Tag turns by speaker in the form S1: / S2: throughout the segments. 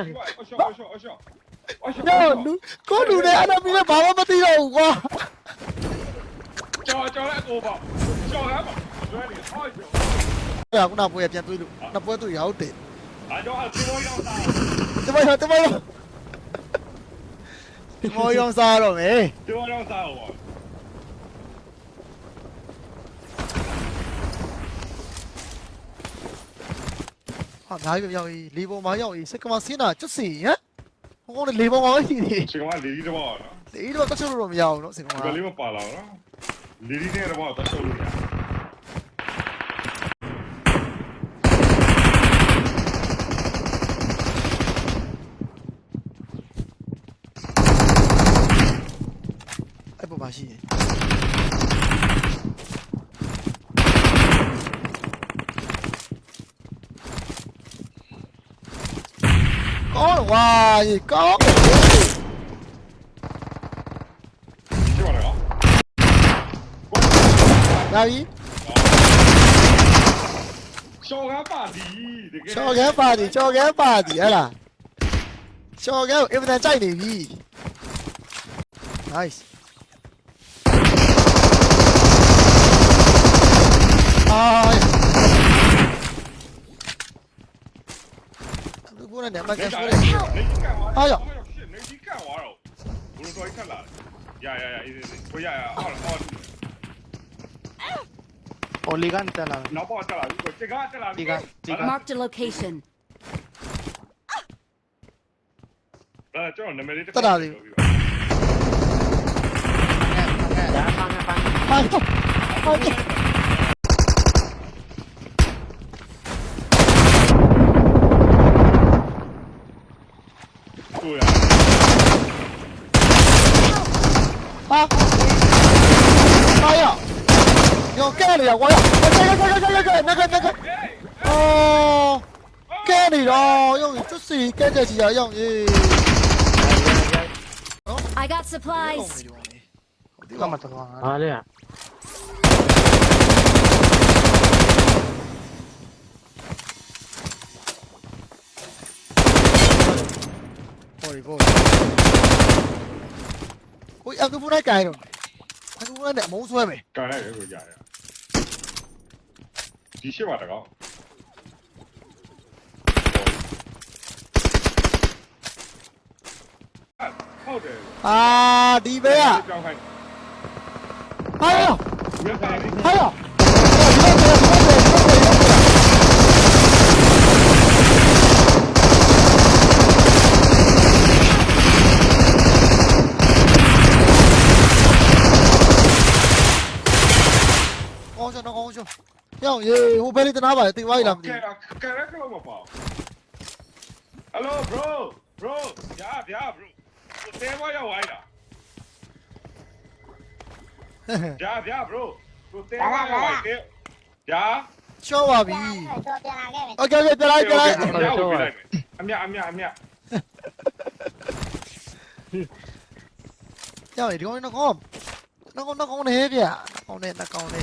S1: ဘာလဲ
S2: အရှော့အရှော့အရှော့အရှော့
S1: တော့လူကိုလူနဲ့အဲ့ဒါပြီးတော့ဘာမှမသိတော့ဘူးကွာ
S2: ကြော်ကြော်လိုက်ကိုပေါ့ကြော်ရပါကျွဲနေဟောကြော်
S1: အဲ့ဒါခုနပွဲပြန်တွေးလို့နှစ်ပွဲတွေရောက်တယ်
S2: အကြော်အဒီမောရောက်တာ
S1: ဒီမိုင်းဒီမိုင်းဒီမိုင်းရောင်းစားတော့မယ်
S2: ဒီမောရောက်တာ ဟာ
S1: အများကြီးပဲရောက်ရေးလေပေါ်မှာရောက်ရေးစကမဆင်းတာကျွတ်စီဟမ်ဟိုကောင်လေပေါ်မှာရှိနေ
S2: စင်ကမလေဒီတော့ပေါ့နော်
S1: လေတော့တချို့တော့မရအောင်နော်စကမ
S2: ဒီကလေးမပါလာတော့နော်လေဒီနဲ့တော့တချို့လို့ရ
S1: အဲ့ပေါ်မှာရှိတယ်
S2: 哇！
S1: 你刚。
S2: 你玩的啊？哪里？超
S1: 人巴蒂，小人巴蒂，小人巴蒂啊啦！超人，要不然再练练。Nice。啊！ လူကလည်းမက
S2: နေ
S1: ဆိုး
S2: ကြီး
S1: တယ်
S2: ကန်သွား
S1: ဟာရောက်
S2: နေကြီးကန်သွားတော့ဘယ်လိုဆိုခက်လာရရရအေးအေးကိုရရဟောဟော
S3: ဟိုလီကန်တက်လာ
S2: နောက်ပေါ်တက်လာပြီကိုချက်ကတက်လာပြီ
S4: Marked a location.
S2: အဲကျွန်တော်နာမည်လေး
S3: ဒါဖန်ဖန်
S1: ဟာဟာ
S2: ကိုရ
S1: ဟာဟာရယောကဲလေကွာကဲကဲကဲကဲကဲနကနကအော်ကဲနေတော့ယောကျွတ်စီကဲကြစီရရောက်ရေး
S4: I got supplies.
S3: ဒီကမတော်
S5: ဟာလေ
S1: ဟောဒီဘော ကိုအကူဖူးလိုက်ကြိုင်တော့အကူဖူးလိုက်နဲ့အမုန်းဆွဲမယ်
S2: ကန်လိုက်ရကိုရရဒီရှိပါတကောဟုတ်တယ်
S1: အာဒီဘေးက
S2: ကြောင်းခိုင်း
S1: ဟာရ
S2: ဝက်ပါလိ
S1: ဟာ အောင်ရေးဟိုဘဲလေးတနာပါလေတင်သွားပြီလားမသိဘူး
S2: Caraca, caraca, meu pau. Alô, bro, bro, já, já, bro. O tema é o Aira. Já, já, bro. O tema é o Aira. Já.
S1: ချောပါပြီ
S6: တော့ပြန်လာခဲ့မယ်
S1: Okay okay ပြလိုက်ပြလိုက်
S2: A minha, a minha, a minha.
S1: ကြောက်ရဒီကောင်လေးနှကောင်းနှကောင်းနှကောင်းနေပြနှကောင်းနေနှကောင်းနေ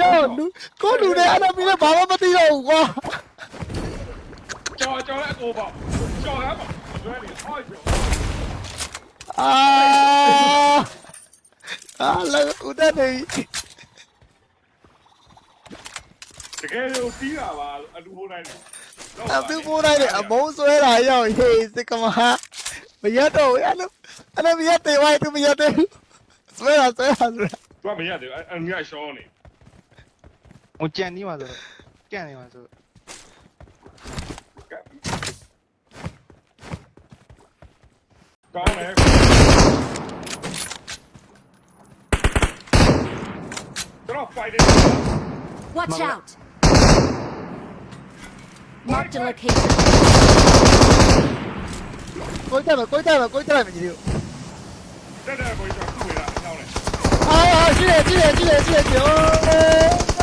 S1: တော့လူကိုလူနဲ့အဲ့ဒါပြီးတော့ဘာမှမသိတော့ဘူးကွာ
S2: ကြော်ကြော်လိုက်ကိုပေါ့ကြော်ရပါကျွဲနေဟောကြော်
S1: အာအာလာဦးတဲ့နေ
S2: တကယ်လို့တီးတာပါအလူဟိုးတိုင်း
S1: အတူပိုးလိုက်တယ်အမုန်းဆွဲတာရောက်ဟေးစကမမရတော့ဘူးအဲ့လိုအဲ့လိုမရတဲ့ဝိုင်းသူမရတဲ့ဆွဲတာဆွဲတာဆွဲတာ
S2: သူကမရတယ်အမြရှောနေ
S3: ဟိုကြံနေမှာဆိုကြံနေမှာဆို
S2: ကောင်းတယ်ကျွန်တော် fight တယ်
S4: Watch out. Marked a location.
S1: ကိုတက်မယ်ကိုတက်မယ်ကိုတက်မယ်ညီလေး
S2: တက်တက်ကိုကျွန်တော်ခုနေတာအကြောင်းလေ
S1: အာရှိတယ်ရှိတယ်ရှိတယ်ရှိတယ်ကျော်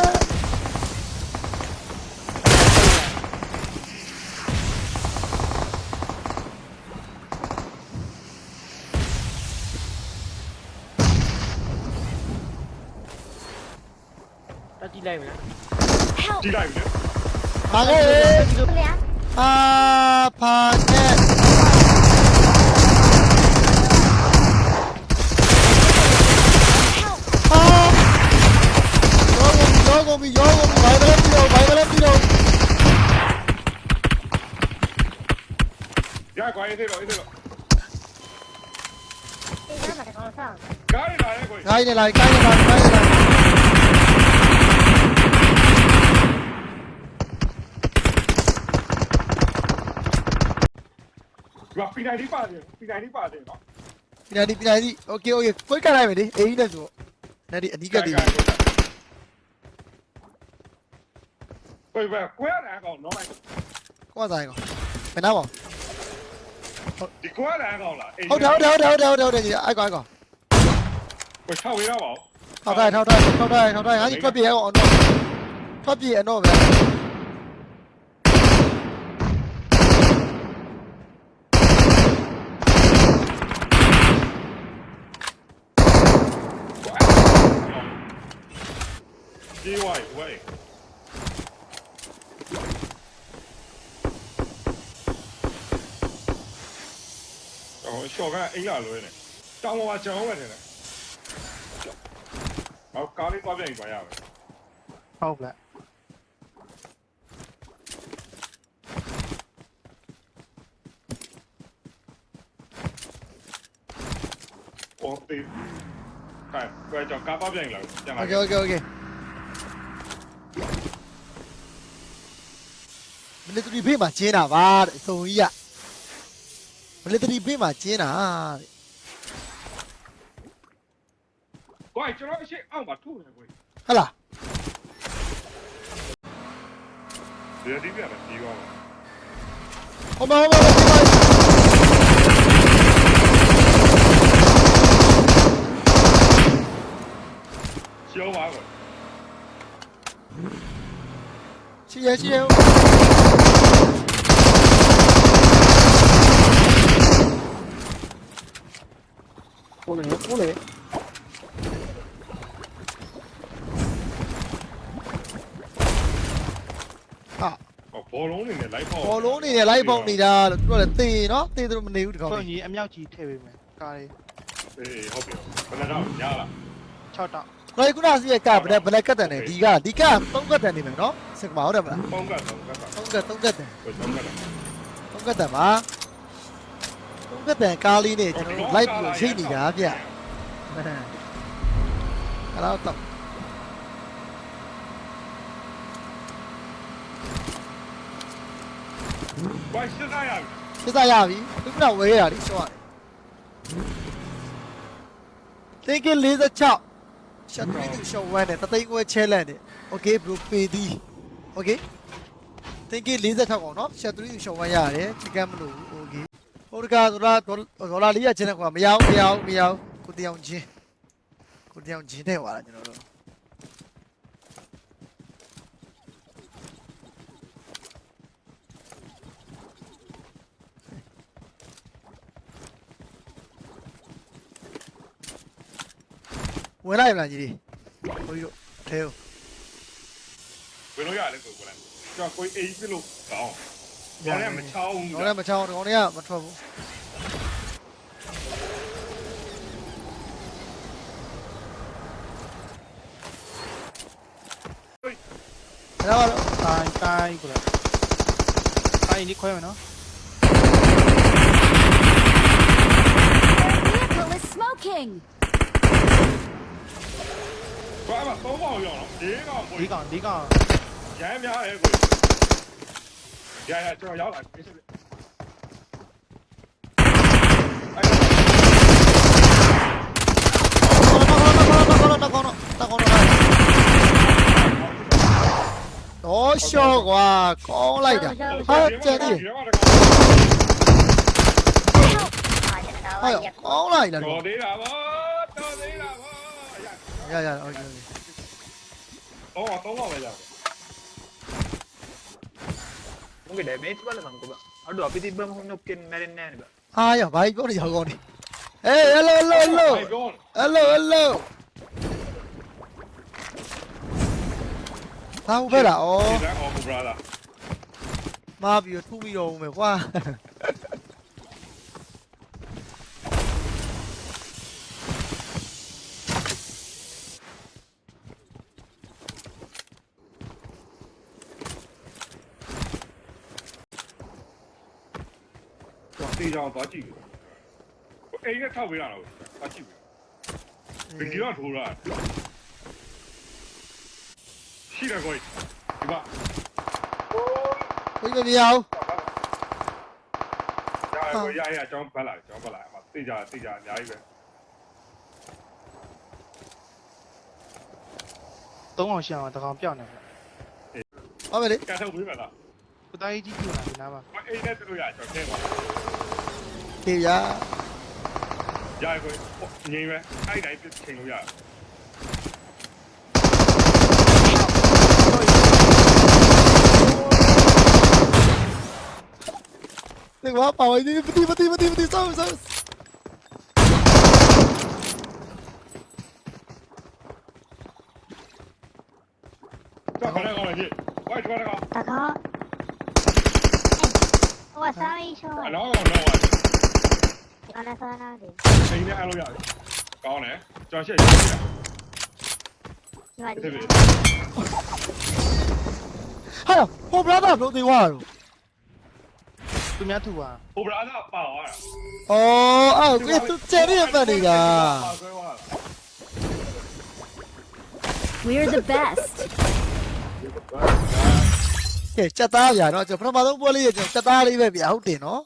S1: D라이브냐? 디라이브냐? 막아! 아 방해. 아. 영업이 영업이
S2: 영업이 말발한 필요
S1: 말발한 필요. 야, 과연대로,
S2: 이대로! 가이드
S1: 라인에 라인 까이네 라인 까이네 라인. പിന്നാടി പാതെ പിന്നാടി đi, പിന്നാടി പിന്നാടി đi okay പോയി đi, വേണ്ടി എയിൻ്റെ
S2: ജോ പിന്നാടി này അധികം Wait,
S1: wait, where are này đi No, I. Qua dài không? Phải nào không? Đi qua là không là. Hậu đâu đâu đâu đâu đâu đây gì? Ai có ai có? Wait,
S2: thao đi đâu bảo? Thao đây thao đây thao đây thao đây. Anh thoát bì anh ổn đâu? Thoát bì anh ổn vậy? DUI, way. Rồi, cho cái ấy là lối này. Tao mà chờ
S3: vậy này. Tao
S2: cá đi qua bên quả vậy. Không lại. Ủa, tìm. Cái, quay cho cá qua bên là. Ok,
S1: ok, ok. เคမလီတရီဘေးမှာကျင်းတာပါတဲ့စုံကြီးကမလီတရီဘေးမှာကျင်းတာတဲ့
S2: ကိုယ်ကျွန်တော်အရှိအောက်မှာထုတ်နေကိုယ်
S1: ဟဟလား
S2: ဒီဒီပြန်ပြီးသွားပါ
S1: ဟိုမှာဟိုမှာဒီမှာ
S2: ရှောပါကို
S1: ရှိရရှိရကိုလေကိုလေဟာ
S2: ဘောလုံးနေနဲ့လိုက်ပေါ့
S1: ဘောလုံးနေနဲ့လိုက်ပေါက်နေတာလို့သူတို့လည်းသေနော်သေသူတို့မနေဘူးတကောင်
S3: ဆိုရင်အမြောက်ကြီးထည့်ပေးမယ်ကားလေး
S2: အေးဟုတ်ပြီဘယ်နဲ့တော့ရလား
S3: 6တောက်
S1: ခေါ်ခုနစီရဲ့ကဘယ်ဘယ်ကတ်တန်နေဒီကဒီကသုံးကတ်တန်နေမယ်နော်စကမဟုတ်တယ်မလား
S2: ပုံကတ်ပုံကတ်
S1: သုံးကတ်သုံးကတ်တန်
S2: ကိုသုံးကတ်
S1: သုံးကတ်တန်ပါသုံးကတ်တန်ကားလေးနဲ့ကျွန်တော်တို့လိုက်ပြီးချိန်နေတာဗျအဲ့တော့တော့
S2: ဝိုင်းစစ်သားရပြီ
S1: စစ်သားရပြီခုနဝဲရတာလေရှော့ရတယ်တင်က46 ရှက်3သူရှော့1နဲ့တသိန်းခွဲချဲလန့်တယ်โอเคဘရိုပေသည်โอเคတင်က46ကောင်နော်ရှက်3သူရှော့1ရတယ်ချီကမ်းမလို့โอเคဟိုတကာဆိုတာဒေါ်လာလေးရချင်းတဲ့ကွာမရအောင်မရအောင်မရအောင်ကိုတရားချင်းကိုတရားချင်းတဲ့သွားတာကျွန်တော်တို့ ဝင်လိုက်မလားကြီးလေးဘိုးကြီးတို့ထဲကို
S2: ဝင်လို့ရတယ်ကိုကိုလည်းကျွန်တော်ကိုအေးပြလို့ကောင်းဘောလည်းမချောင်းဘူး
S1: တော့လည်းမချောင်းတော့လည်းမထွက်ဘူးတော့
S3: တိုင်းတိုင်းကိုလည်းတိုင်းဒီခွဲမယ်နော်
S4: Vehicle is smoking!
S2: ဘာမှ သုံးပေါအောင်ရောဒီကောင်ကို
S3: ဒီကောင်ဒီကောင်
S2: ရမ်းများရဲကိုရရကျွန်တော်ရောက်လာပြီအဲ့
S1: တော့ရှော့ကွာကောင်းလိုက်တာဟာကျန်နေ
S4: Help!
S1: ဟာရောကောင်းလိုက်လား
S2: တော်
S1: တော့
S2: သေးတာဗောတော်သေးတာဗောရ
S1: ရရโอเค
S5: O atoma
S1: alacağım. මොකද ඩැමේජ් බලන්න කොබ අඩු අපි තිබ්බම හොන්න ඔක්කෙන් මැරෙන්නේ නැහැ නේ බා ආය වයි ගෝන යගෝනි ඒ එලෝ එලෝ
S2: එලෝ එලෝ එලෝ
S1: තාම උබලා ඕ මාබිය තුමි රෝ මේ වා တေး
S2: ကြောင်သွားကြည့်အိမ်နဲ့ထောက်ပေးရတော့သွားကြည့်ဘယ်ကြီးတော့ထိုးတာရှိတယ်ကိုဒီပါ
S1: ဘယ်မပြောင်း
S2: ရရရရအကြောင်းဖတ်လာအကြောင်းဖတ်လာအမတေးကြတေးကြအများကြီးပဲ
S3: သုံးအောင်ရှင်းအောင်တကောင်ပြောင်းနေဗျ
S1: ဟုတ်ပြီလေ
S2: ကတ်ထုတ်ပေးမလား
S3: ကိုသားကြီးကြီးပြလာဒီနားမှာ
S2: အိမ်နဲ့တူရကျွန်တော်ထဲပါ
S1: ခေရ
S2: ရရကိုငြိမ်ပဲအဲ့တိုင်းချိန်လို့ရ
S1: ဒီကွာပါဝိုင်းဒီပတိပတိပတိပတိစောစော
S2: ကြောက်ခဏကောင်းလေဝိုက်ထွက်တော့
S6: 大哥，哎，我上一球，
S2: အလောင်းကောင် ဘာ
S6: လဲဆိုတာလားဒီ
S2: ချိန်နဲ့အဲ့လိုရတယ်ကောင်းတယ်ကြောင်ရှက်ရေးရ
S6: တယ်
S2: ဒီမှာဒီ
S1: ဟာဟိုဘရာသာဘလို့သေးွားတော့
S3: သူများထူပါ
S2: ဟိုဘရာကပါသွားတာ
S1: အော်အော်ကိုသူကျန်နေပတ်နေတာ
S2: ပါကွဲသွားတာ
S4: We're the best.
S1: ကဲစက်သားဗျာနော်ကျွန်တော်ပထမဆုံးပွဲလေးရကျွန်တော်စက်သားလေးပဲဗျာဟုတ်တယ်နော်